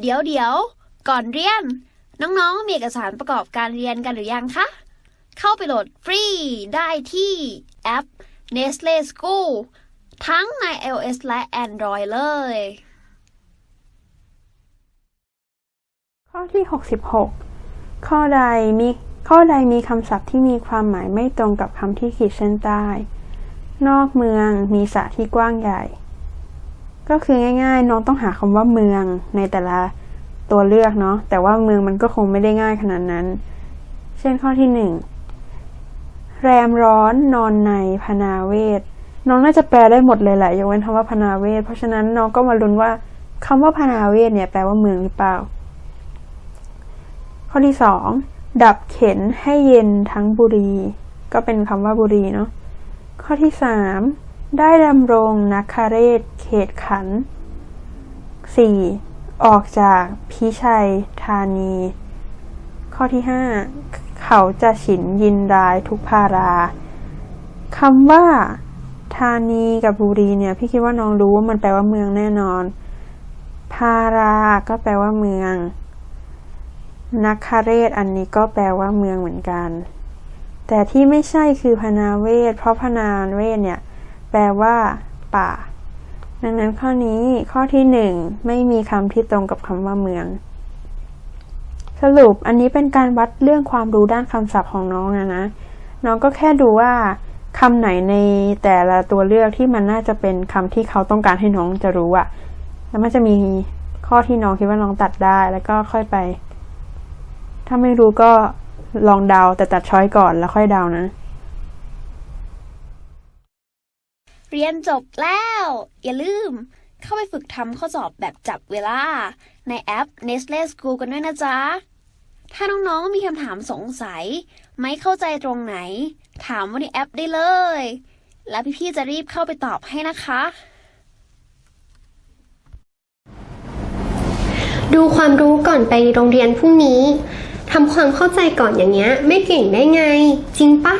เดี๋ยวเดี๋ยวก่อนเรียน น้องๆ มีเอกสารประกอบการเรียนกันหรือยังคะ เข้าไปโหลดฟรีได้ที่แอป Nestle School ทั้งใน iOS และ Android เลย ข้อที่ 66 ข้อใดมีข้อใดมีคำศัพท์ที่มีความหมายไม่ตรงกับคำที่ขีดเส้นใต้ นอกเมืองมีสระที่กว้างใหญ่ ก็คือง่ายๆ น้องต้องหาคำว่าเมืองในแต่ละตัวเลือกเนาะแต่ว่าเมืองมันก็คงไม่ได้ง่ายขนาดนั้น เช่นข้อที่หนึ่งแรมร้อนนอนในพนาเวศน้องน่าจะแปลได้หมดเลยแหละยกเว้นคำว่าพนาเวศเพราะฉะนั้นน้องก็มาลุ้นว่าคำว่าพนาเวศเนี่ยแปลว่าเมืองหรือเปล่า ข้อที่สองดับเข็นให้เย็นทั้งบุรี ก็เป็นคำว่าบุรีเนาะข้อที่สามได้ดำรงนักคาเรศ ขตขันธ์สี่ออกจากพิชัยธานี ข้อที่ห้าเขาจะฉินยินรายทุกพาราคำว่า ธานีกับบุรีเนี่ย พี่คิดว่าน้องรู้ว่ามันแปลว่าเมืองแน่นอนพาราก็แปลว่าเมืองนักคาเรศอันนี้ก็แปลว่าเมืองเหมือนกัน แต่ที่ไม่ใช่คือพนาเวศ เพราะพนาเวศเนี่ย แปลว่า ป่า ดังนั้นข้อนี้ข้อที่หนึ่งไม่มีคำที่ตรงกับคำว่าเมือง สรุปอันนี้เป็นการวัดเรื่องความรู้ด้านคำศัพท์ของน้องนะนะ น้องก็แค่ดูว่าคำไหนในแต่ละตัวเลือกที่มันน่าจะเป็นคำที่เขาต้องการให้น้องจะรู้อะแล้วมันจะมีข้อที่น้องคิดว่าน้องตัดได้แล้วก็ค่อยไป ถ้าไม่รู้ก็ลองเดาแต่ตัดช้อยก่อนแล้วค่อยเดานะ เรียนจบแล้ว อย่าลืม เข้าไปฝึกทำข้อสอบแบบจับเวลา ในแอป Nestle School กันด้วยนะจ๊ะ ถ้าน้องๆมีคำถามสงสัย ไม่เข้าใจตรงไหน ถามว่าในแอปได้เลย แล้วพี่ๆจะรีบเข้าไปตอบให้นะคะดูความรู้ก่อนไปโรงเรียนพรุ่งนี้ ทำความเข้าใจก่อนอย่างเงี้ย ไม่เก่งได้ไง จริงปะ